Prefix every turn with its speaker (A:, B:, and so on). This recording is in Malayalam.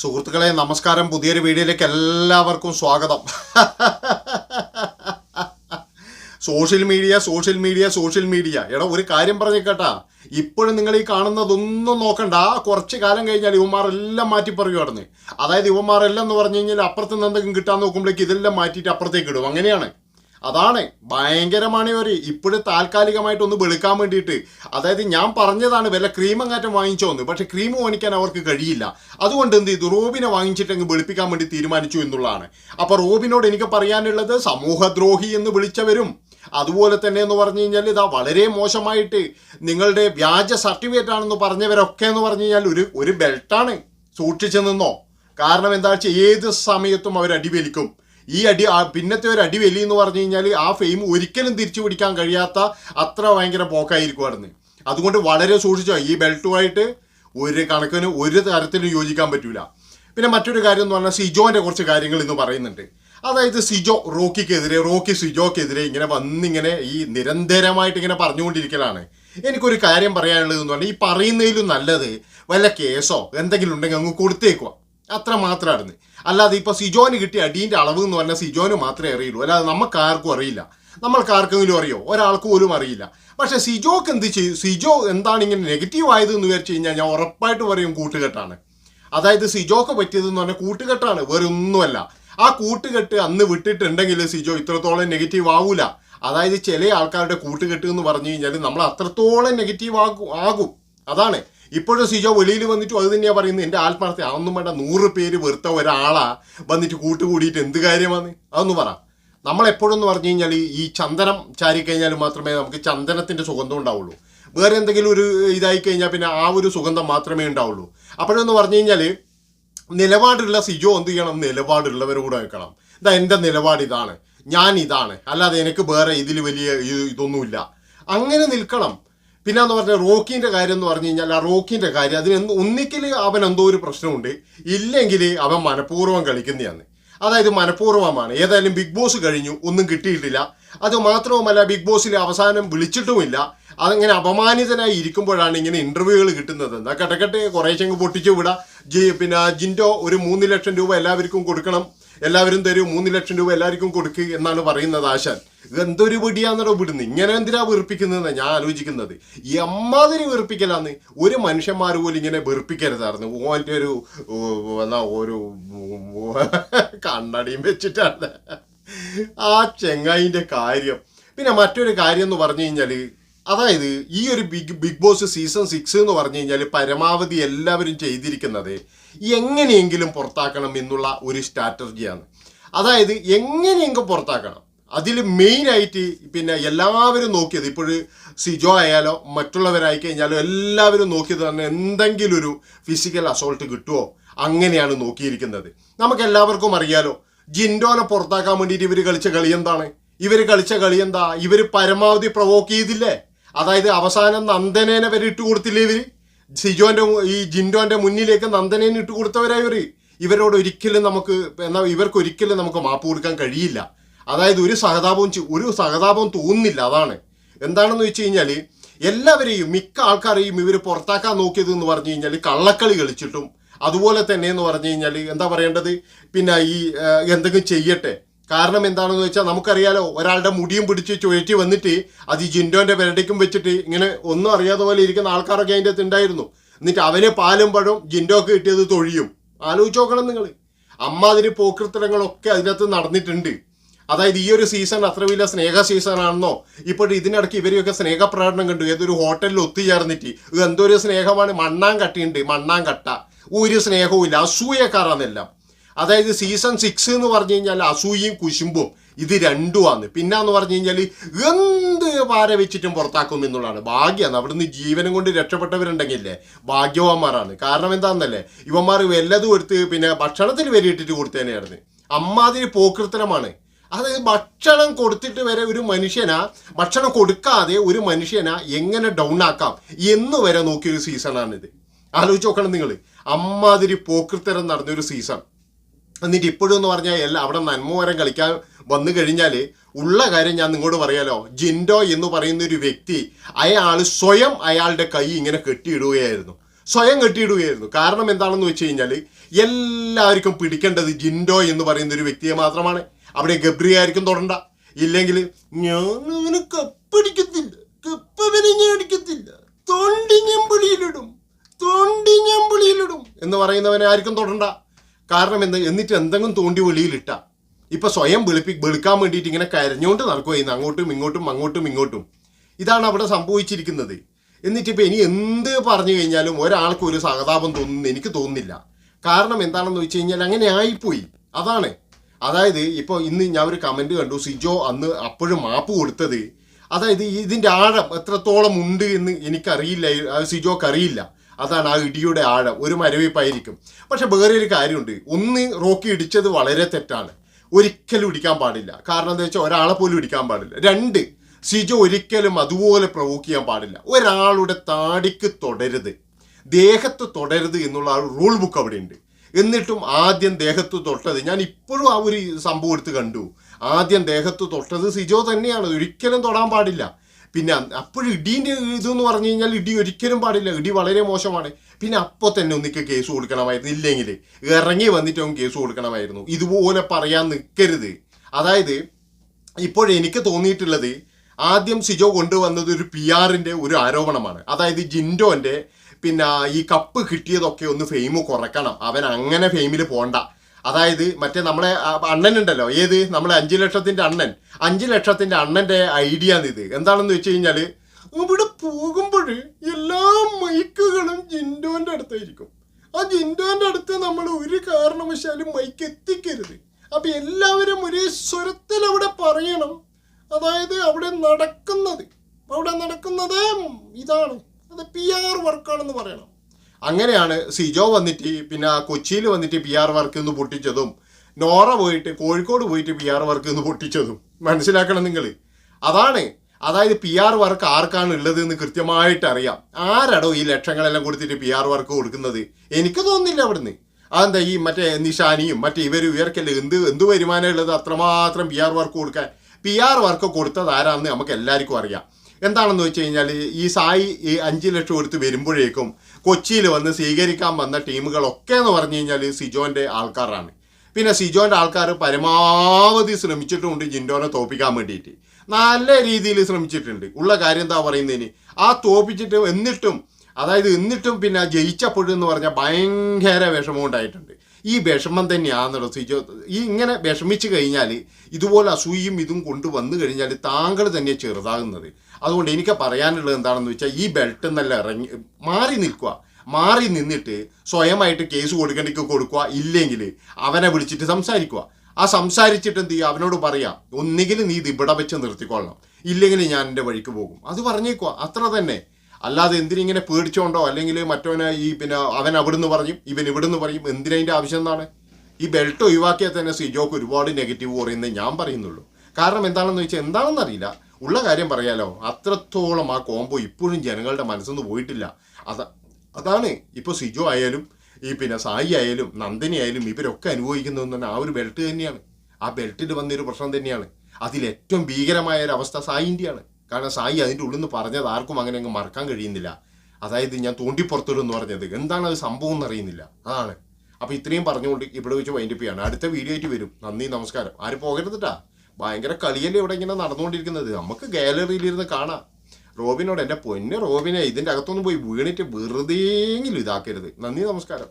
A: സുഹൃത്തുക്കളെ നമസ്കാരം. പുതിയൊരു വീഡിയോയിലേക്ക് എല്ലാവർക്കും സ്വാഗതം. Social media social media social media. എടാ ഒരു കാര്യം പറഞ്ഞേക്കട്ടാ. ഇപ്പോഴും നിങ്ങൾ ഈ കാണുന്നതൊന്നും നോക്കണ്ട. ആ കുറച്ച് കാലം കഴിഞ്ഞാൽ ഇവന്മാരെല്ലാം മാറ്റി പറയുവായിരുന്നു അതായത് ഇവന്മാരെല്ലാം എന്ന് പറഞ്ഞു കഴിഞ്ഞാൽ അപ്പുറത്ത് നിന്ന് എന്തെങ്കിലും കിട്ടാൻ നോക്കുമ്പോഴേക്ക് ഇതെല്ലാം മാറ്റിയിട്ട് അപ്പുറത്തേക്ക് ഇടും. അങ്ങനെയാണ്. അതാണ് ഭയങ്കരമാണ് ഇവർ ഇപ്പോഴും താൽക്കാലികമായിട്ട് ഒന്ന് വെളുക്കാൻ വേണ്ടിയിട്ട്. അതായത് ഞാൻ പറഞ്ഞതാണ് വില ക്രീം അങ്ങാറ്റം വാങ്ങിച്ചോന്ന് പക്ഷെ ക്രീം വാങ്ങിക്കാൻ അവർക്ക് കഴിയില്ല. അതുകൊണ്ട് എന്ത് ചെയ്തു? റോബിനെ വാങ്ങിച്ചിട്ട് അങ്ങ് വെളുപ്പിക്കാൻ വേണ്ടി തീരുമാനിച്ചു എന്നുള്ളതാണ്. അപ്പോൾ റോബിനോട് എനിക്ക് പറയാനുള്ളത് സമൂഹദ്രോഹി എന്ന് വിളിച്ചവരും അതുപോലെ തന്നെ എന്ന് പറഞ്ഞു കഴിഞ്ഞാൽ ഇതാ വളരെ മോശമായിട്ട് നിങ്ങളുടെ വ്യാജ സർട്ടിഫിക്കറ്റ് ആണെന്ന് പറഞ്ഞവരൊക്കെ എന്ന് പറഞ്ഞു കഴിഞ്ഞാൽ ഒരു ഒരു ബെൽട്ടാണ് സൂക്ഷിച്ചു നിന്നോ. കാരണം എന്താ വെച്ചാൽ ഏത് സമയത്തും അവർ അടിവലിക്കും ഈ അടി പിന്നത്തെ ഒരു അടി വലി എന്ന് പറഞ്ഞു കഴിഞ്ഞാൽ ആ ഫെയിം ഒരിക്കലും തിരിച്ചു പിടിക്കാൻ കഴിയാത്ത അത്ര ഭയങ്കര പോക്കായിരിക്കുമായിരുന്നു അതുകൊണ്ട് വളരെ സൂക്ഷിച്ചോ ഈ ബെൽറ്റുമായിട്ട് ഒരു കണക്കിന് ഒരു തരത്തിലും യോജിക്കാൻ പറ്റൂല. പിന്നെ മറ്റൊരു കാര്യം എന്ന് പറഞ്ഞാൽ സിജോന്റെ കുറച്ച് കാര്യങ്ങൾ ഇന്ന് പറയുന്നുണ്ട്. അതായത് സിജോ റോക്കിക്കെതിരെ റോക്കി സിജോക്കെതിരെ ഇങ്ങനെ വന്നിങ്ങനെ ഈ നിരന്തരമായിട്ട് ഇങ്ങനെ പറഞ്ഞുകൊണ്ടിരിക്കലാണ്. എനിക്കൊരു കാര്യം പറയാനുള്ളത് എന്ന് പറഞ്ഞാൽ ഈ പറയുന്നതിലും നല്ലത് വല്ല കേസോ എന്തെങ്കിലും ഉണ്ടെങ്കിൽ അങ്ങ് കൊടുത്തേക്കുക അത്ര മാത്രമായിരുന്നു അല്ലാതെ ഇപ്പോൾ സിജോന് കിട്ടിയ അടീന്റെ അളവ് എന്ന് പറഞ്ഞാൽ സിജോന് മാത്രമേ അറിയുള്ളൂ. അല്ലാതെ നമുക്ക് ആർക്കും അറിയില്ല. നമ്മൾക്ക് ആർക്കെങ്കിലും അറിയോ? ഒരാൾക്ക് പോലും അറിയില്ല. പക്ഷെ സിജോക്ക് എന്ത് ചെയ്യും സിജോ എന്താണ് ഇങ്ങനെ നെഗറ്റീവ് ആയത് എന്ന് വിചാരിച്ചു കഴിഞ്ഞാൽ ഞാൻ ഉറപ്പായിട്ട് പറയും കൂട്ടുകെട്ടാണ്. അതായത് സിജോക്ക് പറ്റിയതെന്ന് പറഞ്ഞാൽ കൂട്ടുകെട്ടാണ് വേറെ ഒന്നുമല്ല ആ കൂട്ടുകെട്ട് അന്ന് വിട്ടിട്ടുണ്ടെങ്കിൽ സിജോ ഇത്രത്തോളം നെഗറ്റീവ് ആവൂല. അതായത് ചില ആൾക്കാരുടെ കൂട്ടുകെട്ട് എന്ന് പറഞ്ഞു കഴിഞ്ഞാൽ നമ്മൾ അത്രത്തോളം നെഗറ്റീവ് ആകും ആകും. അതാണ്. ഇപ്പോഴും സിജോ വെളിയിൽ വന്നിട്ട് അത് തന്നെയാണ് പറയുന്നത്. എന്റെ ആത്മാർത്ഥ അതൊന്നും വേണ്ട. നൂറ് പേര് വെറുത്ത ഒരാളാ വന്നിട്ട് കൂട്ടുകൂടിയിട്ട് എന്ത് കാര്യമാണ്? അതൊന്ന് പറ. നമ്മളെപ്പോഴും എന്ന് പറഞ്ഞു കഴിഞ്ഞാൽ ഈ ചന്ദനം ചാരിക്കഴിഞ്ഞാൽ മാത്രമേ നമുക്ക് ചന്ദനത്തിന്റെ സുഗന്ധം ഉണ്ടാവുള്ളൂ. വേറെ എന്തെങ്കിലും ഒരു ഇതായി കഴിഞ്ഞാൽ പിന്നെ ആ ഒരു സുഗന്ധം മാത്രമേ ഉണ്ടാവുള്ളൂ. അപ്പോഴെന്ന് പറഞ്ഞു കഴിഞ്ഞാൽ നിലപാടുള്ള സിജോ എന്ത് ചെയ്യണം? നിലപാടുള്ളവരോട് വെക്കണം ഇതാ എന്റെ നിലപാട് ഇതാണ്. ഞാൻ ഇതാണ്. അല്ലാതെ എനിക്ക് വേറെ ഇതിൽ വലിയ ഇതൊന്നുമില്ല. അങ്ങനെ നിൽക്കണം. പിന്നെ എന്ന് പറഞ്ഞാൽ റോക്കിന്റെ കാര്യം എന്ന് പറഞ്ഞു കഴിഞ്ഞാൽ ആ റോക്കിന്റെ കാര്യം അതിന് ഒന്നിക്കൽ അവൻ എന്തോ ഒരു പ്രശ്നമുണ്ട്. ഇല്ലെങ്കിൽ അവൻ മനഃപൂർവം കളിക്കുന്നതാണ് അതായത് മനഃപൂർവമാണ്. ഏതായാലും ബിഗ് ബോസ് കഴിഞ്ഞു. ഒന്നും കിട്ടിയിട്ടില്ല. അത് മാത്രവുമല്ല ബിഗ് ബോസിൽ അവസാനം വിളിച്ചിട്ടുമില്ല. അതങ്ങനെ അപമാനിതനായി ഇരിക്കുമ്പോഴാണ് ഇങ്ങനെ ഇന്റർവ്യൂകൾ കിട്ടുന്നത്. എന്നാ കെട്ടക്കെട്ട് കുറേശ്ശെങ്കിൽ പൊട്ടിച്ചു വിടാം. ജി പിന്നെ ജിൻഡോ ഒരു മൂന്ന് ലക്ഷം രൂപ എല്ലാവർക്കും കൊടുക്കണം. എല്ലാവരും തരും മൂന്ന് ലക്ഷം രൂപ എല്ലാവർക്കും കൊടുക്കുക എന്നാണ് പറയുന്നത് ആശാൻ. എന്തൊരു പിടിയാന്നടോ വിടുന്നത് ഇങ്ങനെ എന്തിനാ വെറുപ്പിക്കുന്നതെന്ന് ഞാൻ ആലോചിക്കുന്നത്. എമ്മാതിരി വെറുപ്പിക്കലാന്ന് ഒരു മനുഷ്യന്മാർ പോലും ഇങ്ങനെ വെറുപ്പിക്കരുതായിരുന്നു. ഓന്റെ ഒരു എന്നാ ഒരു കണ്ണടിയും വെച്ചിട്ടാണ്. ആ ചെങ്ങായിന്റെ കാര്യം. പിന്നെ മറ്റൊരു കാര്യം എന്ന് പറഞ്ഞു കഴിഞ്ഞാൽ അതായത് ഈ ഒരു big big boss season six എന്ന് പറഞ്ഞു കഴിഞ്ഞാൽ പരമാവധി എല്ലാവരും ചെയ്തിരിക്കുന്നത് എങ്ങനെയെങ്കിലും പുറത്താക്കണം എന്നുള്ള ഒരു സ്ട്രാറ്റജിയാണ്. അതായത് എങ്ങനെയെങ്കിലും പുറത്താക്കണം. അതിൽ മെയിനായിട്ട് പിന്നെ എല്ലാവരും നോക്കിയത് ഇപ്പോൾ സിജോ ആയാലോ മറ്റുള്ളവരായി കഴിഞ്ഞാലോ എല്ലാവരും നോക്കിയത് തന്നെ എന്തെങ്കിലും ഒരു ഫിസിക്കൽ അസോൾട്ട് കിട്ടുമോ അങ്ങനെയാണ് നോക്കിയിരിക്കുന്നത്. നമുക്ക് എല്ലാവർക്കും അറിയാലോ ജിൻഡോനെ പുറത്താക്കാൻ വേണ്ടിയിട്ട് ഇവർ കളിച്ച കളി എന്താണ്? ഇവർ കളിച്ച കളി എന്താ? ഇവർ പരമാവധി പ്രൊവോക്ക് ചെയ്തില്ലേ? അതായത് അവസാനം നന്ദനേനെ വരെ ഇട്ട് കൊടുത്തില്ലേ ഇവർ? സിജോന്റെ ഈ ജിൻഡോന്റെ മുന്നിലേക്ക് നന്ദനേനെ ഇട്ട് കൊടുത്തവരായവർ ഇവർ. ഇവരോട് ഒരിക്കലും നമുക്ക് എന്നാ ഇവർക്ക് ഒരിക്കലും നമുക്ക് മാപ്പ് കൊടുക്കാൻ കഴിയില്ല. അതായത് ഒരു സഹതാപവും ഒരു സഹതാപവും തോന്നുന്നില്ല അതാണ്. എന്താണെന്ന് വെച്ച് കഴിഞ്ഞാൽ എല്ലാവരെയും മിക്ക ആൾക്കാരെയും ഇവർ പുറത്താക്കാൻ നോക്കിയത് എന്ന് പറഞ്ഞു കഴിഞ്ഞാൽ കള്ളക്കളി കളിച്ചിട്ടും അതുപോലെ തന്നെ എന്ന് പറഞ്ഞു കഴിഞ്ഞാൽ എന്താ പറയേണ്ടത്? പിന്നെ ഈ എന്തെങ്കിലും ചെയ്യട്ടെ? കാരണം എന്താണെന്ന് വെച്ചാൽ നമുക്കറിയാലോ ഒരാളുടെ മുടിയും പിടിച്ച് ചുഴറ്റി വന്നിട്ട് അത് ഈ ജിൻഡോന്റെ പെരടിക്കും വെച്ചിട്ട് ഇങ്ങനെ ഒന്നും അറിയാതെ പോലെ ഇരിക്കുന്ന ആൾക്കാരൊക്കെ അതിന്റെ അകത്ത് ഉണ്ടായിരുന്നു. എന്നിട്ട് അവന് പാലും പഴം ജിൻഡോക്ക് കിട്ടിയത് തൊഴിയും. ആലോചിച്ച് നോക്കണം നിങ്ങൾ അമ്മ അമ്മാതിരി പോക്കൃത്തരങ്ങളൊക്കെ അതിനകത്ത് നടന്നിട്ടുണ്ട്. അതായത് ഈ ഒരു സീസൺ അത്ര വലിയ സ്നേഹ സീസൺ ആണെന്നോ ഇപ്പോൾ ഇതിനിടയ്ക്ക് ഇവരെയൊക്കെ സ്നേഹപ്രകടനം കണ്ടു. ഏതൊരു ഹോട്ടലിൽ ഒത്തുചേർന്നിട്ട് ഇത് എന്തൊരു സ്നേഹമാണ്. മണ്ണാൻ കട്ടിയുണ്ട് മണ്ണാൻ കട്ട ഒരു സ്നേഹവും ഇല്ല അസൂയക്കാരാണെല്ലാം അതായത് സീസൺ സിക്സ് എന്ന് പറഞ്ഞു കഴിഞ്ഞാൽ അസൂയയും കുശുമ്പും ഇത് രണ്ടുമാണ്. പിന്നാന്ന് പറഞ്ഞു കഴിഞ്ഞാൽ എന്ത് പാര വെച്ചിട്ടും പുറത്താക്കും എന്നുള്ളതാണ്. ഭാഗ്യമാണ് അവിടുന്ന് ജീവനം കൊണ്ട് രക്ഷപ്പെട്ടവരുണ്ടെങ്കിലേ ഭാഗ്യവാന്മാരാണ്. കാരണം എന്താണെന്നല്ലേ ഇവന്മാർ വല്ലതും എടുത്ത് പിന്നെ ഭക്ഷണത്തിൽ വരെ ഇട്ടിട്ട് കൊടുത്തേനെയായിരുന്നു. അമ്മാതിരി പോക്കൃത്തരമാണ് അതായത് ഭക്ഷണം കൊടുത്തിട്ട് വരെ ഒരു മനുഷ്യനാ ഭക്ഷണം കൊടുക്കാതെ ഒരു മനുഷ്യനാ എങ്ങനെ ഡൗൺ ആക്കാം എന്ന് വരെ നോക്കിയൊരു സീസണാണിത് ആലോചിച്ച് നോക്കണം നിങ്ങൾ അമ്മാതിരി പോക്കൃത്തരം നടന്നൊരു സീസൺ എന്നിട്ട് ഇപ്പോഴും എന്ന് പറഞ്ഞാൽ എല്ലാം അവിടെ നന്മവരം കളിക്കാൻ വന്നു കഴിഞ്ഞാൽ ഉള്ള കാര്യം ഞാൻ നിങ്ങളോട് പറയാലോ. ജിൻഡോ എന്ന് പറയുന്ന ഒരു വ്യക്തി അയാൾ സ്വയം അയാളുടെ കൈ ഇങ്ങനെ കെട്ടിയിടുകയായിരുന്നു. സ്വയം കെട്ടിയിടുകയായിരുന്നു. കാരണം എന്താണെന്ന് വെച്ച് കഴിഞ്ഞാൽ എല്ലാവർക്കും പിടിക്കേണ്ടത് ജിൻഡോ എന്ന് പറയുന്ന ഒരു വ്യക്തിയെ മാത്രമാണ്. അവിടെ ഗബ്രി ആയിരിക്കും തൊടണ്ട. ഇല്ലെങ്കിൽ ഞാൻ കപ്പടിക്കത്തില്ല. കപ്പവനെ അടിക്കത്തില്ല തൊണ്ടി എന്ന് പറയുന്നവനെ ആർക്കും തൊടണ്ട. കാരണം എന്ന് എന്നിട്ട് എന്തെങ്കിലും തോണ്ടി വെളിയിലിട്ട. ഇപ്പൊ സ്വയം വെളുപ്പി വെളുക്കാൻ വേണ്ടിയിട്ട് ഇങ്ങനെ കരഞ്ഞുകൊണ്ട് നടക്കുകയായിരുന്നു അങ്ങോട്ടും ഇങ്ങോട്ടും അങ്ങോട്ടും ഇങ്ങോട്ടും. ഇതാണ് അവിടെ സംഭവിച്ചിരിക്കുന്നത്. എന്നിട്ട് ഇപ്പൊ ഇനി എന്ത് പറഞ്ഞു കഴിഞ്ഞാലും ഒരാൾക്ക് ഒരു സഹതാപം തോന്നുന്നു എനിക്ക് തോന്നുന്നില്ല. കാരണം എന്താണെന്ന് വെച്ച് കഴിഞ്ഞാൽ അങ്ങനെ ആയിപ്പോയി. അതാണ്. അതായത് ഇപ്പോൾ ഇന്ന് ഞാൻ ഒരു കമന്റ് കണ്ടു സിജോ അന്ന് അപ്പോഴും മാപ്പ് കൊടുത്തത്. അതായത് ഇതിന്റെ ആഴം എത്രത്തോളം ഉണ്ട് എന്ന് എനിക്കറിയില്ല സിജോക്ക് അറിയില്ല അതാണ് ആ ഇടിയുടെ ആഴം. ഒരു മരവിപ്പായിരിക്കും. പക്ഷെ വേറെ ഒരു കാര്യമുണ്ട്. ഒന്ന് റോക്കി ഇടിച്ചത് വളരെ തെറ്റാണ്. ഒരിക്കലും ഇടിക്കാൻ പാടില്ല. കാരണം എന്താ വെച്ചാൽ ഒരാളെ പോലും ഇടിക്കാൻ പാടില്ല. രണ്ട് സിജോ ഒരിക്കലും അതുപോലെ പ്രൊവോക്ക് ചെയ്യാൻ പാടില്ല. ഒരാളുടെ താടിക്ക് തുടരുത്. ദേഹത്ത് തുടരുത് എന്നുള്ള റൂൾ ബുക്ക് അവിടെ ഉണ്ട് എന്നിട്ടും ആദ്യം ദേഹത്ത് തൊട്ടത് ഞാൻ ഇപ്പോഴും ആ ഒരു സംഭവം എടുത്ത് കണ്ടു. ആദ്യം ദേഹത്ത് തൊട്ടത് സിജോ തന്നെയാണ്. ഒരിക്കലും തൊടാൻ പാടില്ല. പിന്നെ അപ്പോഴും ഇടീന്റെ ഇതെന്ന് പറഞ്ഞു കഴിഞ്ഞാൽ ഇടി ഒരിക്കലും പാടില്ല. ഇടി വളരെ മോശമാണ്. പിന്നെ അപ്പോൾ തന്നെ ഒന്നിക്ക് കേസ് കൊടുക്കണമായിരുന്നു. ഇല്ലെങ്കിൽ ഇറങ്ങി വന്നിട്ട് അവൻ കേസ് കൊടുക്കണമായിരുന്നു. ഇതുപോലെ പറയാൻ നിൽക്കരുത് അതായത് ഇപ്പോഴെനിക്ക് തോന്നിയിട്ടുള്ളത് ആദ്യം സിജോ കൊണ്ടുവന്നത് ഒരു പി ആറിന്റെ ഒരു ആരോപണമാണ്. അതായത് ജിൻഡോന്റെ പിന്നെ ഈ കപ്പ് കിട്ടിയതൊക്കെ ഒന്ന് ഫെയിം കുറക്കണം. അവൻ അങ്ങനെ ഫെയിമിൽ പോണ്ട. അതായത് മറ്റേ നമ്മളെ അണ്ണൻ അണ്ണനുണ്ടല്ലോ ഏത്? നമ്മളെ അഞ്ചു ലക്ഷത്തിന്റെ അണ്ണൻ. അഞ്ചു ലക്ഷത്തിന്റെ അണ്ണന്റെ ഐഡിയ ഇത്. എന്താണെന്ന് വെച്ച് കഴിഞ്ഞാൽ ഇവിടെ പോകുമ്പോൾ എല്ലാ മൈക്കുകളും ജിൻഡോന്റെ അടുത്തായിരിക്കും. ആ ജിൻഡോന്റെ അടുത്ത് നമ്മൾ ഒരു കാരണവശാലും മൈക്ക് എത്തിക്കരുത്. അപ്പൊ എല്ലാവരും ഒരേ സ്വരത്തിൽ അവിടെ പറയണം. അതായത് അവിടെ നടക്കുന്നത്. അവിടെ നടക്കുന്നത് ഇതാണ്. അത് പി ആർ വർക്കാണെന്ന് പറയണം. അങ്ങനെയാണ് സിജോ വന്നിട്ട് പിന്നെ കൊച്ചിയിൽ വന്നിട്ട് പി ആർ വർക്ക് എന്ന് പൊട്ടിച്ചതും നോറ പോയിട്ട് കോഴിക്കോട് പോയിട്ട് പി ആർ വർക്ക് എന്ന് പൊട്ടിച്ചതും. മനസ്സിലാക്കണം നിങ്ങൾ അതാണ്. അതായത് പി ആർ വർക്ക് ആർക്കാണ് ഉള്ളത് എന്ന് കൃത്യമായിട്ട് അറിയാം. ആരാടോ ഈ ലക്ഷങ്ങളെല്ലാം കൊടുത്തിട്ട് പി ആർ വർക്ക് കൊടുക്കുന്നത്? എനിക്ക് തോന്നുന്നില്ല അവിടുന്ന്. അതെന്താ ഈ മറ്റേ നിഷാനിയും മറ്റേ ഇവർ ഇവർക്കല്ലേ എന്ത് എന്ത് വരുമാനം ഉള്ളത് അത്രമാത്രം പി ആർ വർക്ക് കൊടുക്കാൻ? പി ആർ വർക്ക് കൊടുത്തത് ആരാന്ന് നമുക്ക് എല്ലാവർക്കും അറിയാം. എന്താണെന്ന് വെച്ച് കഴിഞ്ഞാൽ ഈ സായി ഈ അഞ്ച് ലക്ഷം കൊടുത്ത് വരുമ്പോഴേക്കും കൊച്ചിയിൽ വന്ന് സ്വീകരിക്കാൻ വന്ന ടീമുകളൊക്കെ എന്ന് പറഞ്ഞു കഴിഞ്ഞാൽ സിജോന്റെ ആൾക്കാരാണ്. പിന്നെ സിജോന്റെ ആൾക്കാർ പരമാവധി ശ്രമിച്ചിട്ടുമുണ്ട് ജിൻഡോനെ തോപ്പിക്കാൻ വേണ്ടിയിട്ട്. നല്ല രീതിയിൽ ശ്രമിച്ചിട്ടുണ്ട്. ഉള്ള കാര്യം എന്താ പറയുന്നതിന് ആ തോപ്പിച്ചിട്ട് എന്നിട്ടും അതായത് എന്നിട്ടും പിന്നെ ജയിച്ചപ്പോഴെന്ന് പറഞ്ഞാൽ ഭയങ്കര വിഷമം ഉണ്ടായിട്ടുണ്ട് ഈ വിഷമം തന്നെയാണെന്നുള്ള സിജോ ഈ ഇങ്ങനെ വിഷമിച്ച് കഴിഞ്ഞാൽ ഇതുപോലെ അസൂയും ഇതും കൊണ്ടുവന്നു കഴിഞ്ഞാൽ താങ്കൾ തന്നെ ചെറുതാകുന്നത്. അതുകൊണ്ട് എനിക്ക് പറയാനുള്ളത് എന്താണെന്ന് വെച്ചാൽ ഈ ബെൽറ്റ് എന്നല്ല ഇറങ്ങി മാറി നിൽക്കുക. മാറി നിന്നിട്ട് സ്വയമായിട്ട് കേസ് കൊടുക്കേണ്ടിക്ക് കൊടുക്കുക. ഇല്ലെങ്കിൽ അവനെ വിളിച്ചിട്ട് സംസാരിക്കുക. ആ സംസാരിച്ചിട്ട് എന്ത് ചെയ്യുക? അവനോട് പറയാം ഒന്നുകിൽ നീ ഇത് ഇവിടെ വെച്ച് നിർത്തിക്കൊള്ളണം. ഇല്ലെങ്കിൽ ഞാൻ എന്റെ വഴിക്ക് പോകും. അത് പറഞ്ഞേക്കുക. അത്ര തന്നെ. അല്ലാതെ എന്തിനിങ്ങനെ പേടിച്ചോണ്ടോ? അല്ലെങ്കിൽ മറ്റവനെ ഈ പിന്നെ അവൻ അവിടുന്ന് പറയും ഇവൻ ഇവിടുന്ന് പറയും എന്തിനതിന്റെ ആവശ്യം എന്നാണ് ഈ ബെൽറ്റ് ഒഴിവാക്കിയാൽ തന്നെ സിജോക്ക് ഒരുപാട് നെഗറ്റീവ് പറയുന്നത് ഞാൻ പറയുന്നുള്ളൂ. കാരണം എന്താണെന്ന് വെച്ചാൽ എന്താണെന്ന് അറിയില്ല. ഉള്ള കാര്യം പറയാലോ. അത്രത്തോളം ആ കോംബോ ഇപ്പോഴും ജനങ്ങളുടെ മനസ്സിൽ നിന്ന് പോയിട്ടില്ല. അത അതാണ് ഇപ്പോൾ സിജോ ആയാലും ഈ പിന്നെ സായി ആയാലും നന്ദിനി ആയാലും ഇവരൊക്കെ അനുഭവിക്കുന്നതെന്ന് പറഞ്ഞാൽ ആ ഒരു ബെൽറ്റ് തന്നെയാണ്. ആ ബെൽറ്റിൽ വന്നൊരു പ്രശ്നം തന്നെയാണ്. അതിലേറ്റവും ഭീകരമായ ഒരു അവസ്ഥ സായിന്റെയാണ് കാരണം സായി അതിന്റെ ഉള്ളിൽ നിന്ന് പറഞ്ഞത് ആർക്കും അങ്ങനെ അങ്ങ് മറക്കാൻ കഴിയുന്നില്ല. അതായത് ഞാൻ തോണ്ടിപ്പുറത്തിടും എന്ന് പറഞ്ഞത്. എന്താണ് അത് സംഭവം എന്ന് അറിയുന്നില്ല. അതാണ്. അപ്പോൾ ഇത്രയും പറഞ്ഞുകൊണ്ട് ഇവിടെ വെച്ച് വൈൻഡപ്പ് ചെയ്യാണ്. അടുത്ത വീഡിയോ ആയിട്ട് വരും. നന്ദി നമസ്കാരം. ആരും പോകരുതട്ടാ ഭയങ്കര കളിയല്ലേ ഇവിടെ ഇങ്ങനെ നടന്നുകൊണ്ടിരിക്കുന്നത്? നമുക്ക് ഗാലറിയിലിരുന്ന് കാണാം. റോബിനോട് എന്റെ പൊന്നെ റോബിനെ ഇതിന്റെ അകത്തൊന്നും പോയി വീണിട്ട് വെറുതെയെങ്കിലും ഇതാക്കരുത്. നന്ദി നമസ്കാരം.